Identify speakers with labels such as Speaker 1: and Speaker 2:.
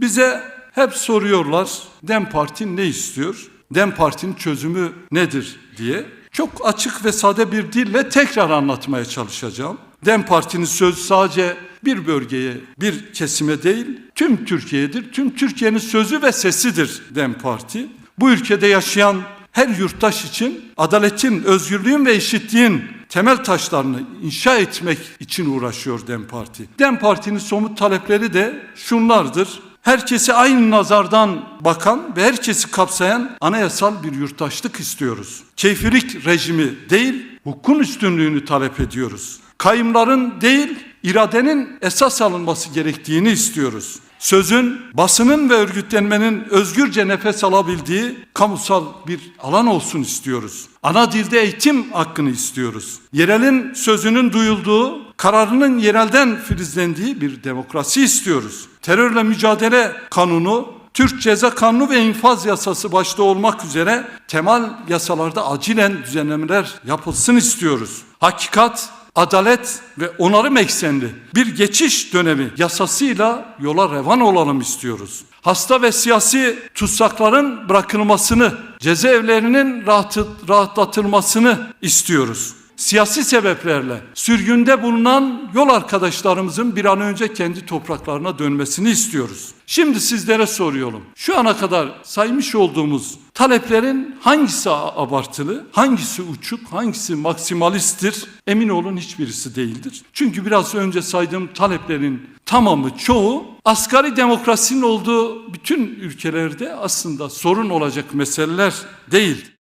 Speaker 1: Bize hep soruyorlar Dem Parti ne istiyor? Dem Parti'nin çözümü nedir diye. Çok açık ve sade bir dille tekrar anlatmaya çalışacağım. Dem Parti'nin sözü sadece bir bölgeye, bir kesime değil, tüm Türkiye'dir. Tüm Türkiye'nin sözü ve sesidir Dem Parti. Bu ülkede yaşayan her yurttaş için adaletin, özgürlüğün ve eşitliğin temel taşlarını inşa etmek için uğraşıyor Dem Parti. Dem Parti'nin somut talepleri de şunlardır. Herkesi aynı nazardan bakan ve herkesi kapsayan anayasal bir yurttaşlık istiyoruz. Keyfilik rejimi değil, hukukun üstünlüğünü talep ediyoruz. Kayımların değil, iradenin esas alınması gerektiğini istiyoruz. Sözün, basının ve örgütlenmenin özgürce nefes alabildiği kamusal bir alan olsun istiyoruz. Ana dilde eğitim hakkını istiyoruz. Yerelin sözünün duyulduğu, kararının yerelden filizlendiği bir demokrasi istiyoruz. Terörle mücadele kanunu, Türk Ceza Kanunu ve İnfaz Yasası başta olmak üzere temel yasalarda acilen düzenlemeler yapılsın istiyoruz. Hakikat, adalet ve onarım eksenli bir geçiş dönemi yasasıyla yola revan olalım istiyoruz. Hasta ve siyasi tutsakların bırakılmasını, cezaevlerinin rahatı, rahatlatılmasını istiyoruz. Siyasi sebeplerle sürgünde bulunan yol arkadaşlarımızın bir an önce kendi topraklarına dönmesini istiyoruz. Şimdi sizlere soruyorum. Şu ana kadar saymış olduğumuz taleplerin hangisi abartılı, hangisi uçuk, hangisi maksimalisttir? Emin olun hiçbirisi değildir. Çünkü biraz önce saydığım taleplerin tamamı, çoğu asgari demokrasinin olduğu bütün ülkelerde aslında sorun olacak meseleler değil.